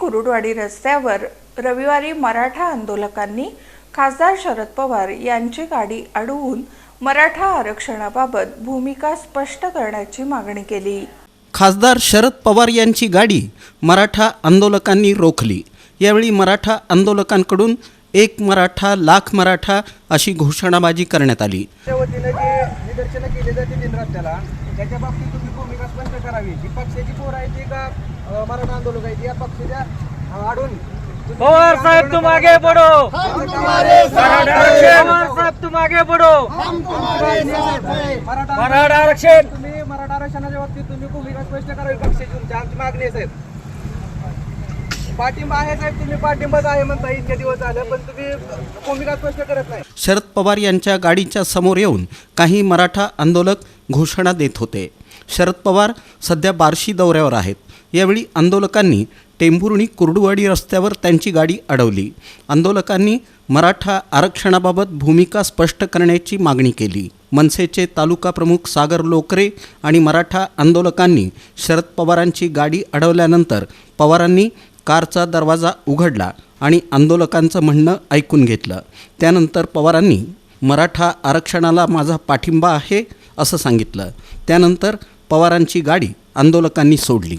कुरुडवाडी रस्त्यावर रविवारी मराठा आंदोलकांनी खासदार शरद पवार यांची गाडी अडवून मराठा आरक्षणाबाबत भूमिका स्पष्ट करण्याची मागणी केली. खासदार शरद पवार यांची गाडी मराठा आंदोलकांनी रोखली. यावेळी मराठा आंदोलकांकडून एक मराठा लाख मराठा अशी घोषणाबाजी करण्यात आली. त्याच्या बाबतीत तुम्ही भूमिका स्पष्ट करावी. जी पक्षाची पोर आहे ती का मराठा आंदोलक आहे ती या पक्षाच्या आडून तुम्ही- पवार साहब तुम आगे बढ़ो पवार साहब तुम आगे बढ़ो मराठा मराठा आरक्षण. तुम्ही मराठा आरक्षणाच्या बाबतीत तुम्ही भूमिका स्पष्ट करावी पक्षाची. तुमची आमची मागणी आहे साहेब. पाठिंबा आहे साहेब. तुम्ही पाठिंबाच आहे म्हणता इतके दिवस झाले पण तुम्ही भूमिका स्पष्ट करत नाही. शरद पवार यांच्या गाडीच्या समोर येऊन काही मराठा आंदोलक घोषणा देत होते. शरद पवार सध्या बार्शी दौऱ्यावर आहेत. यावेळी आंदोलकांनी टेंभुर्णी कुर्डुवाडी रस्त्यावर त्यांची गाडी अडवली. आंदोलकांनी मराठा आरक्षणाबाबत भूमिका स्पष्ट करण्याची मागणी केली. मनसेचे तालुका प्रमुख सागर लोकरे आणि मराठा आंदोलकांनी शरद पवारांची गाडी अडवल्यानंतर पवारांनी कारचा दरवाजा उघडला आणि आंदोलकांचं म्हणणं ऐकून घेतलं. त्यानंतर पवारांनी मराठा आरक्षणाला माझा पाठिंबा आहे असं सांगितलं. त्यानंतर पवारांची गाडी आंदोलकांनी सोडली.